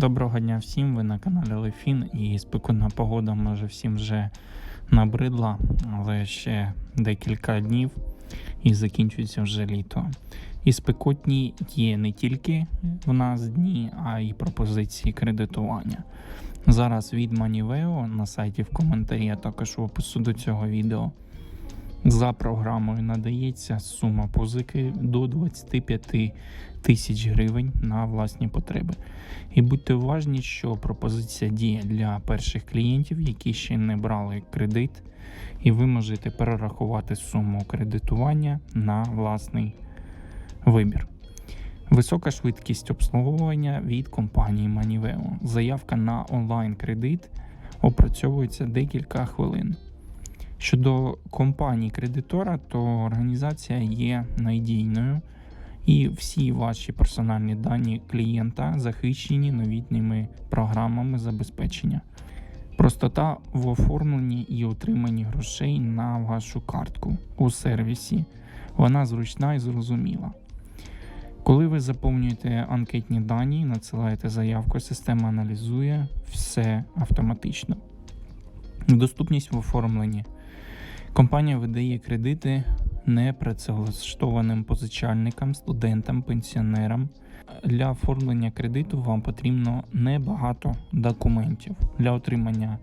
Доброго дня всім! Ви на каналі Лефін і спекотна погода може всім вже набридла, але ще декілька днів і закінчується вже літо. І спекотні є не тільки в нас дні, а й пропозиції кредитування. Зараз від Maniveo на сайті в коментарі, а також в опису до цього відео. За програмою надається сума позики до 25 тисяч гривень на власні потреби. І будьте уважні, що пропозиція діє для перших клієнтів, які ще не брали кредит, і ви можете перерахувати суму кредитування на власний вибір. Висока швидкість обслуговування від компанії Maniveo. Заявка на онлайн-кредит опрацьовується декілька хвилин. Щодо компанії кредитора, то організація є надійною і всі ваші персональні дані клієнта захищені новітніми програмами забезпечення. Простота в оформленні і отриманні грошей на вашу картку у сервісі. Вона зручна і зрозуміла. Коли ви заповнюєте анкетні дані, надсилаєте заявку, система аналізує все автоматично. Доступність в оформленні. Компанія видає кредити непрацевлаштованим позичальникам, студентам, пенсіонерам. Для оформлення кредиту вам потрібно небагато документів. Для отримання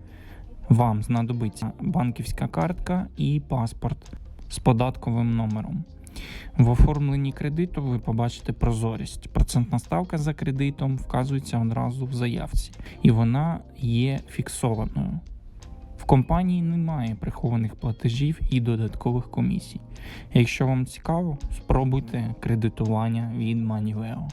вам знадобиться банківська картка і паспорт з податковим номером. В оформленні кредиту ви побачите прозорість. Процентна ставка за кредитом вказується одразу в заявці, і вона є фіксованою. Компанії немає прихованих платежів і додаткових комісій. Якщо вам цікаво, спробуйте кредитування від Maniveo.